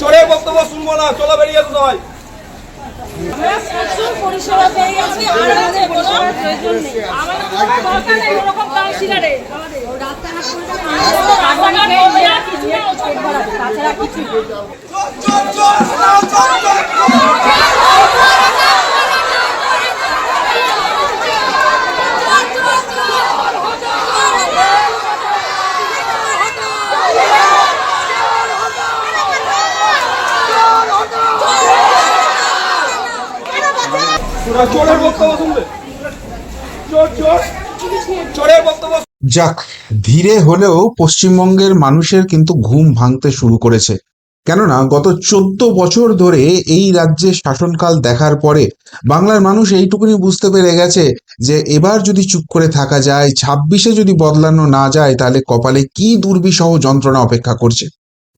চোরের বক্তব্য শুনব না চলো বেরিয়ে যেতে হয় পরিষেবা পেয়ে গেছি আর আমাদের কোনো প্রয়োজন নেই আমাদের দরকার নেই ওরকম কাউন্সিলারে আমাদের রাস্তাঘাট রাস্তাঘাট করবে আর কিছু না পেট ভরাতে তাছাড়া কিছু না। তোরা যাক, ধীরে হলেও পশ্চিমবঙ্গের মানুষের কিন্তু ঘুম ভাঙতে শুরু করেছে। কেননা, গত চোদ্দ বছর ধরে এই রাজ্যে শাসনকাল দেখার পরে বাংলার মানুষ এইটুকুনি বুঝতে পেরে গেছে যে এবার যদি চুপ করে থাকা যায়, ছাব্বিশে যদি বদলানো না যায়, তাহলে কপালে কি দুর্বিষহ যন্ত্রণা অপেক্ষা করছে?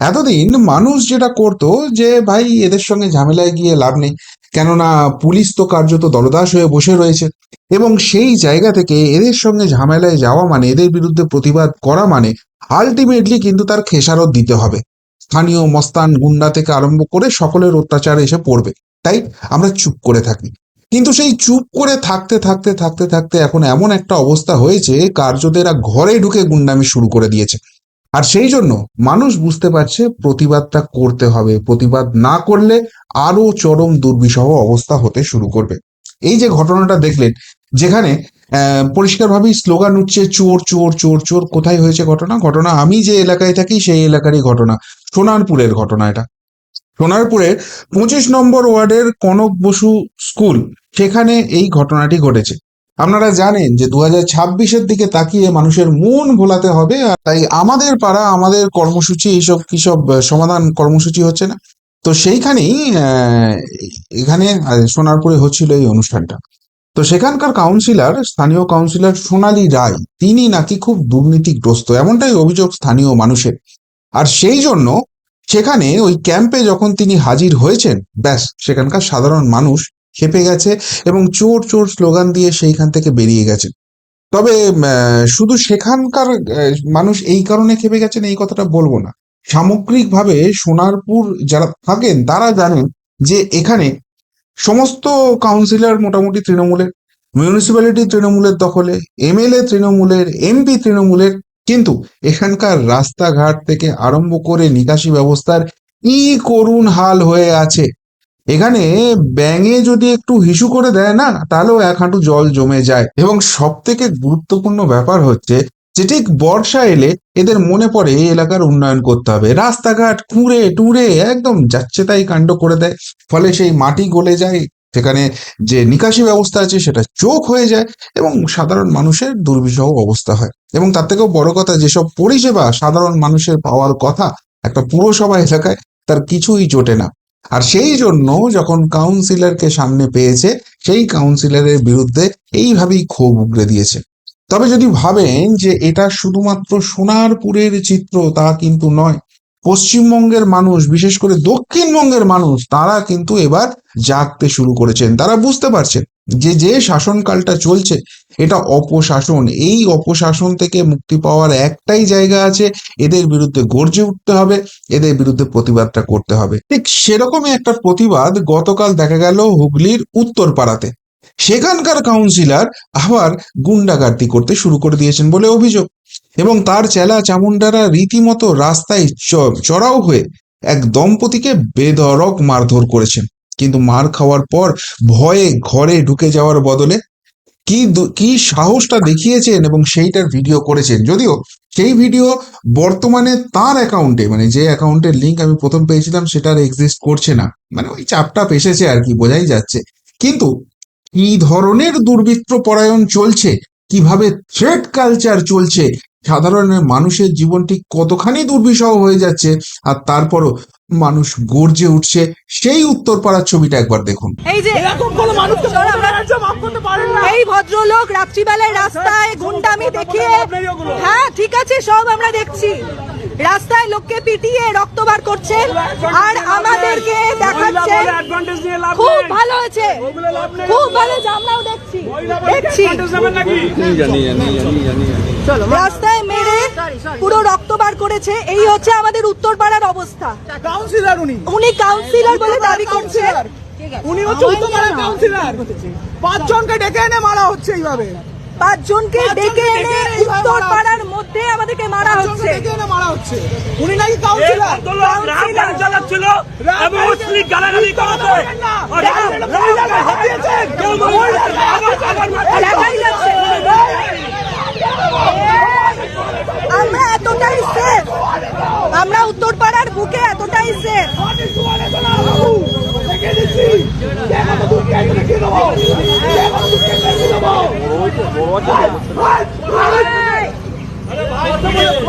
এতদিন মানুষ যেটা করতো যে, ভাই, এদের সঙ্গে ঝামেলায় গিয়ে লাভ নেই। কেননা পুলিশ তো কার্যত দলদাস হয়ে বসে রয়েছে। এবং সেই জায়গা থেকে এদের সঙ্গে ঝামেলায় যাওয়া মানে এদের বিরুদ্ধে প্রতিবাদ করা মানে আলটিমেটলি কিন্তু তার খেসারত দিতে হবে। স্থানীয় মস্তান গুন্ডা থেকে আরম্ভ করে সকলের অত্যাচার এসে পড়বে। তাই আমরা চুপ করে থাকি। কিন্তু সেই চুপ করে থাকতে থাকতে থাকতে থাকতে এখন এমন একটা অবস্থা হয়েছে, কার্যত এরা ঘরে ঢুকে গুন্ডামি শুরু করে দিয়েছে। আর সেই জন্য মানুষ বুঝতে পারছে প্রতিবাদটা করতে হবে। প্রতিবাদ না করলে আরও চরম দুর্বিষহ অবস্থা হতে শুরু করবে। এই যে ঘটনাটা দেখলেন, যেখানে পরিষ্কারভাবেই স্লোগান উঠছে, চোর চোর চোর চোর, কোথায় হয়েছে ঘটনা? ঘটনা আমি যে এলাকায় থাকি সেই এলাকারই ঘটনা। সোনারপুরের ঘটনা এটা। সোনারপুরের পঁচিশ নম্বর ওয়ার্ডের কনক বসু স্কুল, সেখানে এই ঘটনাটি ঘটেছে। আপনারা জানেন যে দু হাজার দিকে তাকিয়ে মানুষের মন ভোলাতে হবে, আর তাই আমাদের পাড়া, আমাদের কর্মসূচি এইসব কি সব সমাধান কর্মসূচি হচ্ছে না। তো সেইখানেই এখানে সোনারপুরে হচ্ছিল এই অনুষ্ঠানটা। তো সেখানকার কাউন্সিলর স্থানীয় কাউন্সিলর সোনালি রায়, তিনি নাকি খুব দুর্নীতিগ্রস্ত, এমনটাই অভিযোগ স্থানীয় মানুষের। আর সেই জন্য সেখানে ওই ক্যাম্পে যখন তিনি হাজির হয়েছেন, ব্যাস, সেখানকার সাধারণ মানুষ খেপে গেছে এবং চোর চোর স্লোগান দিয়ে সেইখান থেকে বেরিয়ে গেছে। তবে শুধু সেখানকার মানুষ এই কারণে খেপে গেছেন এই কথাটা বলব না। সামগ্রিকভাবে সোনারপুর যারা থাকেন, তারা জানেন যে এখানে সমস্ত কাউন্সিলর মোটামুটি তৃণমূলের মিউনিসিপ্যালিটি তৃণমূলের দখলে এমএলএ তৃণমূলের এমপি তৃণমূলের, কিন্তু এখানকার রাস্তাঘাট থেকে আরম্ভ করে নিকাশি ব্যবস্থার কি করুণ হাল হয়ে আছে। এখানে ব্যাঙে যদি একটু হিসু করে দেয় না, তাহলেও এক হাঁটু জল জমে যায়। এবং সব থেকে গুরুত্বপূর্ণ ব্যাপার হচ্ছে যে ঠিক বর্ষা এলে এদের মনে পড়ে এই এলাকার উন্নয়ন করতে হবে। রাস্তাঘাট খুঁড়ে টুড়ে একদম যাচ্ছে তাই কাণ্ড করে দেয়। ফলে সেই মাটি গলে যায়, সেখানে যে নিকাশি ব্যবস্থা আছে সেটা চোখ হয়ে যায় এবং সাধারণ মানুষের দুর্বিষহ অবস্থা হয়। এবং তার থেকেও বড় কথা, যেসব পরিষেবা সাধারণ মানুষের পাওয়ার কথা একটা পুরসভা এলাকায়, তার কিছুই জোটে না। আর সেই জন্য যখন কাউন্সিলরকে সামনে পেয়েছে, সেই কাউন্সিলরের বিরুদ্ধে এইভাবেই ক্ষোভ উগড়ে দিয়েছে। তবে যদি ভাবেন যে এটা শুধুমাত্র সোনারপুরের চিত্র, তা কিন্তু নয়। পশ্চিমবঙ্গের মানুষ, বিশেষ করে দক্ষিণবঙ্গের মানুষ, তারা কিন্তু এবার জাগতে শুরু করেছেন। তারা বুঝতে পারছেন যে যে শাসনকালটা চলছে, এটা অপশাসন। এই অপশাসন থেকে মুক্তি পাওয়ার একটাই জায়গা আছে, এদের বিরুদ্ধে গর্জে উঠতে হবে, এদের বিরুদ্ধে প্রতিবাদটা করতে হবে। ঠিক সেরকমই একটা প্রতিবাদ গতকাল দেখা গেল হুগলির উত্তরপাড়াতে। সেখানকার কাউন্সিলর আবার গুন্ডাগার্দি করতে শুরু করে দিয়েছেন বলে অভিযোগ। এবং তার চেলা চামুন্ডারা রীতিমতো রাস্তায় চড়াও হয়ে এক দম্পতিকে বেধড়ক মারধর করেছেন। কিন্তু মার খাওয়ার পর ভয়ে ঘরে ঢুকে যাওয়ার বদলে কি কি সাহসটা দেখিয়েছেন এবং সেইটার ভিডিও করেছেন? যদিও সেই ভিডিও বর্তমানে তার অ্যাকাউন্টে মানে যে অ্যাকাউন্টের লিংক আমি প্রথম পেয়েছিলাম সেটার এক্সিস্ট করছে না। মানে ওই চাপটা এসেছে আর কি, বোঝাই যাচ্ছে। কিন্তু কি ধরনের দুর্বৃত্ত পরায়ণ চলছে? কীভাবে থ্রেড কালচার চলছে? সাধারণ মানুষের জীবনটি কতখানি দুর্বিষহ হয়ে যাচ্ছে? আর তারপরও মানুষ গর্জে উঠছে সেই উত্তরপাড়ার ছবিটা একবার দেখুন। এই যে এরকম কোনো মানুষকে মাফ করতে পারেন না। এই ভদ্রলোক রাত্রিবেলায় রাস্তায় গুন্ডামি দেখিয়ে হ্যাঁ ঠিক আছে সব আমরা দেখছি। রাস্তায় লোককে পিটিয়ে রক্ত বার করছেন আর আমাদেরকে দেখাচ্ছেন অ্যাডভান্টেজ নিয়ে লাভ খুব ভালো হয়েছে। খুব ভালো হয়েছে আমরাও দেখছি। দেখছি। রাস্তায় মেরে পুরো রক্ত বার করেছে এই হচ্ছে আমাদের উত্তরপাড়ার অবস্থা। কাউন্সিলর উনি। উনি কাউন্সিলর বলে দাবি করছে। উনি হচ্ছে উত্তরপাড়ার কাউন্সিলর পাঁচজনকে ডেকে এনে মারা হচ্ছে এইভাবে। পাঁচজনকে ডেকে এনে উত্তর পাড়ার মধ্যে আমাদেরকে মারা হচ্ছে। ডেকে এনে মারা হচ্ছে। উনি নাকি কাউন্সিলর চালাচ্ছিল এবং অশ্লীল গালাগালি করেছে দেখাই যাচ্ছে। আমরা এতটাই সেফ আমরা উত্তর পাড়ার বুকে এতটাই সেফ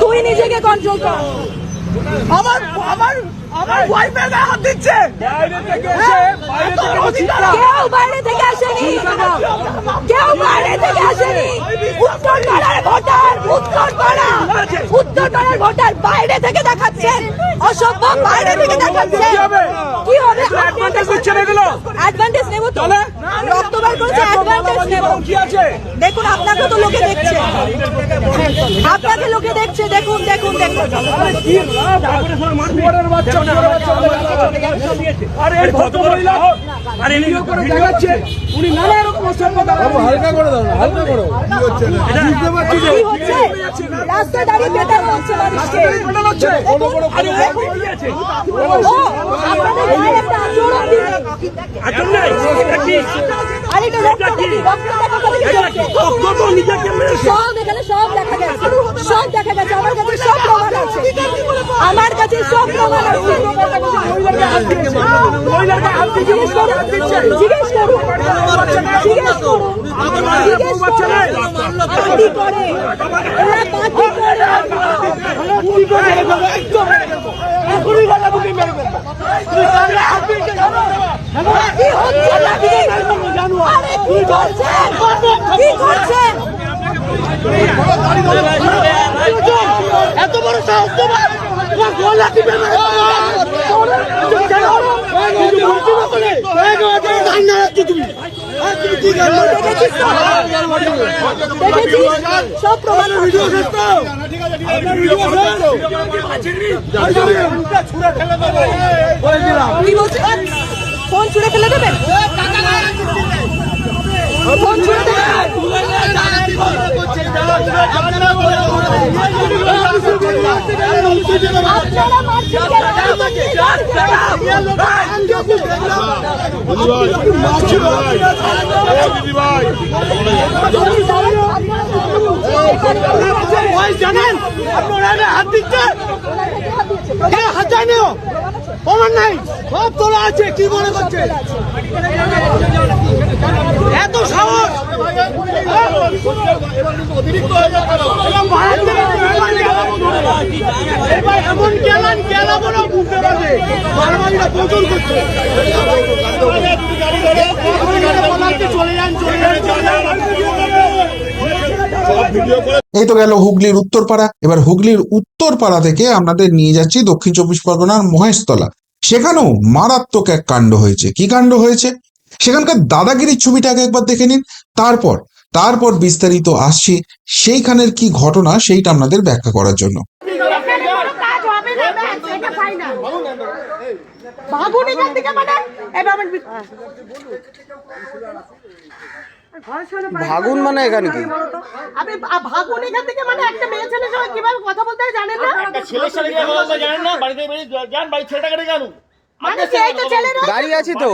তুই নিজেকে কন্ট্রোল কর। আমার আমার আমার ওয়াইফের গায়ে হাত দিচ্ছে। বাইরে থেকে এসে বাইরে থেকে চিৎকার। কেউ বাইরে থেকে আসেনি। কেউ বাইরে থেকে আসেনি। উত্তর পাড়ার ভোটার উত্তর পাড়া। উত্তর পাড়ার ভোটার বাইরে থেকে দেখাচ্ছেন। অসভ্য বাইরে থেকে দেখাচ্ছেন। কি হবে? অ্যাডভান্টেজ দিচ্ছেন এগুলো? অ্যাডভান্টেজ নেব তো তাহলে? রক্ত বার করেছে অ্যাডভান্টেজ নেব দেখুন আপনাকে তো লোকে দেখছে। আপনাকে লোকে দেখছে। দেখুন দেখুন দেখুন। উনি নানা রকম হালকা করে দাও হালকা করো। হচ্ছে? বুঝতে পারছি যে কি হচ্ছে? রাস্তায় দাঁড়িয়ে পেটানো হচ্ছে। মানুষকে পেটানো হচ্ছে আরে দেখুন ও আপনাদের গায়ে একটা আচরণ দিন আচরণ নাই এটা কি আরে এটা রক্ত দেখি রক্ত দেখা কোথা যাচ্ছে নিজেকে সব এখানে সব দেখা গেছে। সব দেখা গেছে। আমার কাছে সব প্রমাণ আছে। আমার কাছে সব প্রমাণ আছে। জিজ্ঞেস করুন। জিজ্ঞেস করুন। জিজ্ঞেস করুন। জিজ্ঞেস করুন। পার্টি করে ওরা পার্টি করে কি হচ্ছে নাকি আরে কি করছেন কি করছেন সব প্রমাণ ফোন ছুড়ে ফেলে দেবেন ফোন ছুড়ে দেবেন আপনারা মারছেন জানেন আপনারা হাত দিচ্ছে নাই সব তোলা আছে কি মনে করছে এত সাহস! এমন না বুঝতে পারবে প্রচুর করছে। এই তো গেল হুগলির উত্তরপাড়া। এবার হুগলির উত্তরপাড়া থেকে আপনাদের নিয়ে যাচ্ছি দক্ষিণ চব্বিশ পরগনার মহেশতলা। সেখানেও মারাত্মক এক কাণ্ড হয়েছে। কি কাণ্ড হয়েছে? সেখানকার দাদাগিরির ছবিটা ছবিটাকে একবার দেখে নিন। তারপর তারপর বিস্তারিত আসছি সেইখানের কি ঘটনা সেইটা আপনাদের ব্যাখ্যা করার জন্য। ভাগুন এখান থেকে মানে এবার ভাগুন মানে এখানে কি? আপনি ভাগুন এখান থেকে মানে একটা মেয়ে ছেলের সঙ্গে কীভাবে কথা বলতে জানেন না? ছেলের সাথে কথা বলতে জানেন না? বাড়িতে বেরিয়ে যান বাড়ির ছেলেটাকে ডেকে আনুন। মানে। দাঁড়িয়ে আছি তো।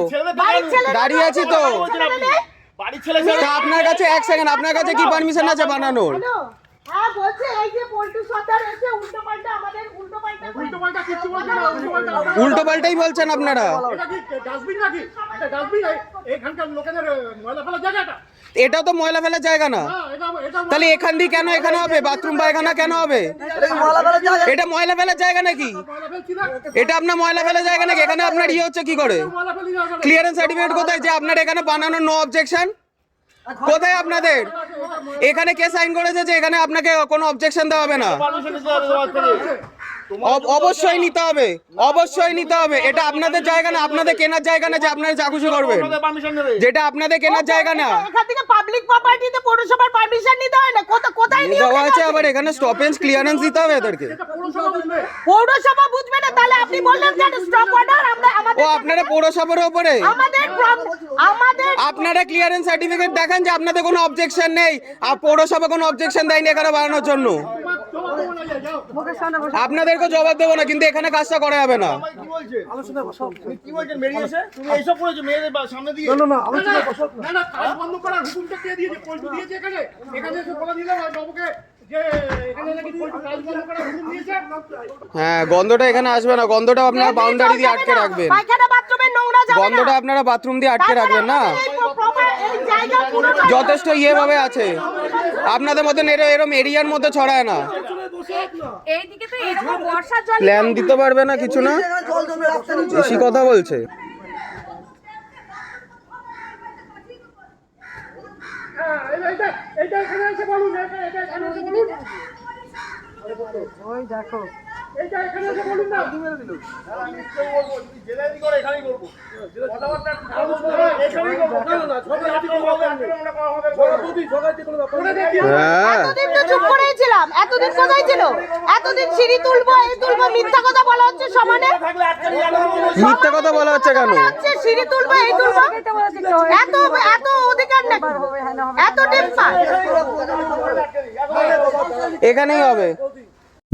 দাঁড়িয়ে আছি তো আপনার কাছে এক সেকেন্ড আপনার কাছে কি পারমিশন আছে বানানোর? হ্যাঁ বলছে এই যে পল্টু সর্দার এসে উল্টো পাল্টা আমাদের উল্টো পাল্টা উল্টো পাল্টা কিছু বলছে উল্টো পাল্টা উল্টো পাল্টাই বলছেন আপনারা। ডাস্টবিন নাকি? এটা ডাস্টবিন এখানকার লোকেদের ময়লা ফেলার জায়গাটা এটা? তো ময়লা ফেলার জায়গা না। এটা তাহলে এখান দিয়ে কেন এখানে হবে? বাথরুম পায়খানা কেন হবে? এটা ময়লা ফেলার জায়গা? নাকি? এটা আপনার ময়লা ফেলার জায়গা নাকি? এখানে আপনার ইয়ে হচ্ছে কি করে? ক্লিয়ারেন্স সার্টিফিকেট কোথায় যে আপনার এখানে বানানো নো অবজেকশন কোথায় আপনাদের? এখানে কে সাইন করেছে যে এখানে আপনাকে কোনো অবজেকশন দেওয়া হবে না? অবশ্যই নিতে হবে অবশ্যই নিতে হবে। এটা আপনাদের জায়গা না আপনাদের কেনার জায়গা না যে আপনারা যা খুশি করবেন। যেটা আপনাদের কেনার জায়গা না। এখান থেকে পাবলিক প্রপার্টিতে পৌরসভার পারমিশন নিতে হয় না? কোথা- কোথায় নিয়ম দেওয়া আছে? আবার এখানে স্টপেজ ক্লিয়ারেন্স দিতে হবে এদেরকে। পৌরসভা বুঝবে না তাহলে আপনি বললেন কেন? স্টপ অর্ডার আমরা আমাদের ও আপনারা পৌরসভার প্রব- আমাদের আপনারা ক্লিয়ারেন্স সার্টিফিকেট দেখান যে আপনাদের কোনো অবজেকশন নেই। আর পৌরসভা কোনো অবজেকশন দেয়নি এখানে বানানোর জন্য। আপনাদেরকে জবাব দেবো না কিন্তু এখানে কাজটা করা যাবে না। হ্যাঁ গন্ধটা এখানে আসবে না। গন্ধটা আপনারা বাউন্ডারি দিয়ে আটকে রাখবেন পায়খানা বাথরুমের নোংরা যাবে না গন্ধটা আপনারা বাথরুম দিয়ে আটকে রাখবেন না। যথেষ্ট ইয়ে ভাবে আছে। আপনাদের মতন এরম এরম এরিয়ার মধ্যে ছড়ায় না। এইদিকে তো এই সময় বর্ষার জল প্ল্যান দিতে পারবে না কিছু না। বেশি কথা বলছে। হ্যাঁ এটা এটা এটা এখানে এসে বলুন এটা এটা এখানে। এসে বলুন ওই দেখো। হ্যাঁ এতদিন তো চুপ করেই ছিলাম এতদিন কোথায় ছিল এতদিন সিঁড়ি তুলবো এই তুলবো মিথ্যা কথা বলা হচ্ছে সমানে মিথ্যে কথা বলা হচ্ছে কেন সিঁড়ি তুলবো এই তুলবো এত এত অধিকার নাকি এত টিপা এখানেই হবে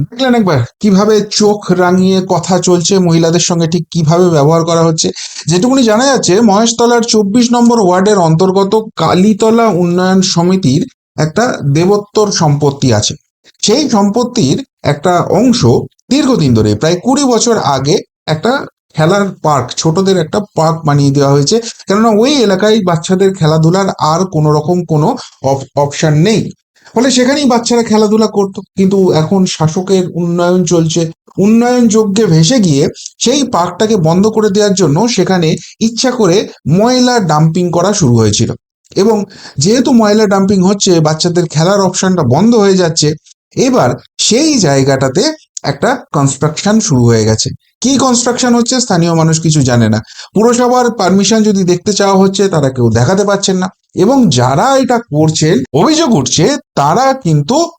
দেখলেন একবার কীভাবে চোখ রাঙিয়ে কথা চলছে মহিলাদের সঙ্গে, ঠিক কীভাবে ব্যবহার করা হচ্ছে। যেটুকুনি জানা যাচ্ছে, মহেশতলার চব্বিশ নম্বর ওয়ার্ডের অন্তর্গত কালীতলা উন্নয়ন সমিতির একটা দেবোত্তর সম্পত্তি আছে। সেই সম্পত্তির একটা অংশ দীর্ঘদিন ধরে, প্রায় কুড়ি বছর আগে একটা খেলার পার্ক, ছোটদের একটা পার্ক বানিয়ে দেওয়া হয়েছে। কেননা ওই এলাকায় বাচ্চাদের খেলাধুলার আর কোনো রকম কোনো অপশন নেই। ফলে সেখানেই বাচ্চারা খেলাধুলা করতো। কিন্তু এখন শাসকের উন্নয়ন চলছে। উন্নয়ন যজ্ঞে ভেসে গিয়ে সেই পার্কটাকে বন্ধ করে দেওয়ার জন্য সেখানে ইচ্ছা করে ময়লা ডাম্পিং করা শুরু হয়েছিল। এবং যেহেতু ময়লা ডাম্পিং হচ্ছে, বাচ্চাদের খেলার অপশনটা বন্ধ হয়ে যাচ্ছে, এবার সেই জায়গাটাতে একটা কনস্ট্রাকশন শুরু হয়ে গেছে। কি কনস্ট্রাকশন হচ্ছে স্থানীয় মানুষ কিছু জানে না। পুরসভার পারমিশন যদি দেখতে চাওয়া হচ্ছে, তারা কেউ দেখাতে পারছেন না। এবং যারা এটা করছেন, অভিযোগ উঠছে, তারা কিন্তু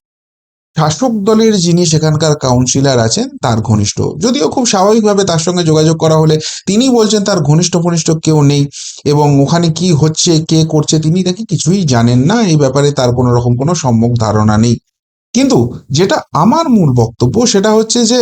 শাসক দলের যিনি সেখানকার কাউন্সিলর আছেন, তার ঘনিষ্ঠ। যদিও খুব স্বাভাবিকভাবে তার সঙ্গে যোগাযোগ করা হলে তিনি বলছেন তার ঘনিষ্ঠ ঘনিষ্ঠ কেউ নেই এবং ওখানে কি হচ্ছে, কে করছে, তিনি নাকি কিছুই জানেন না। এই ব্যাপারে তার কোনো রকম কোনো সম্যক ধারণা নেই। কিন্তু যেটা আমার মূল বক্তব্য, সেটা হচ্ছে যে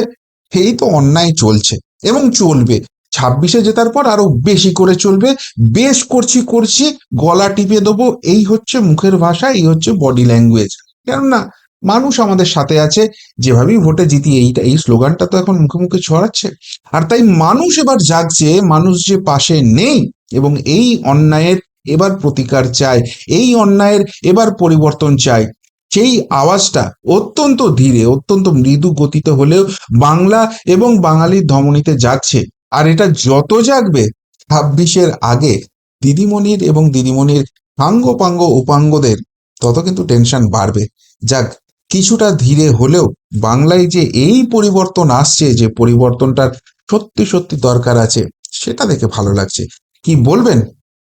এই তো অন্যায় চলছে এবং চলবে। ছাব্বিশে জেতার পর আরও বেশি করে চলবে। বেশ করছি করছি, গলা টিপে দেবো। এই হচ্ছে মুখের ভাষা, এই হচ্ছে বডি ল্যাঙ্গুয়েজ কেননা মানুষ আমাদের সাথে আছে, যেভাবেই ভোটে জিতি, এইটা, এই স্লোগানটা তো এখন মুখে মুখে ছড়াচ্ছে। আর তাই মানুষ এবার জাগছে, মানুষ যে পাশে নেই এবং এই অন্যায়ের এবার প্রতিকার চায়, এই অন্যায়ের এবার পরিবর্তন চায়। সেই আওয়াজটা অত্যন্ত ধীরে, অত্যন্ত মৃদু গতিতে হলেও বাংলা এবং বাঙালির ধমনীতে যাচ্ছে। আর এটা যত জাগবে, ছাব্বিশের আগে দিদিমণির এবং দিদিমণির সাঙ্গপাঙ্গ উপাঙ্গদের তত কিন্তু টেনশন বাড়বে। যাক, কিছুটা ধীরে হলেও বাংলায় যে এই পরিবর্তন আসছে, যে পরিবর্তনটার সত্যি সত্যি দরকার আছে, সেটা দেখে ভালো লাগছে। কি বলবেন?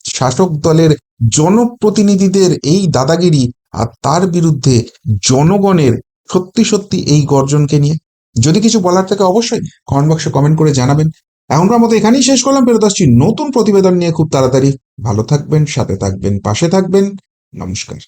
শাসক দলের জনপ্রতিনিধিদের এই দাদাগিরি আর তার বিরুদ্ধে জনগণের সত্যি সত্যি এই গর্জনকে নিয়ে। যদি কিছু বলার থাকে অবশ্যই কমেন্ট বক্সে কমেন্ট করে জানাবেন। এখনকার মতো এখানেই শেষ করলাম। ফেরত আসছি নতুন প্রতিবেদন নিয়ে খুব তাড়াতাড়ি। ভালো থাকবেন, সাথে থাকবেন, পাশে থাকবেন। নমস্কার।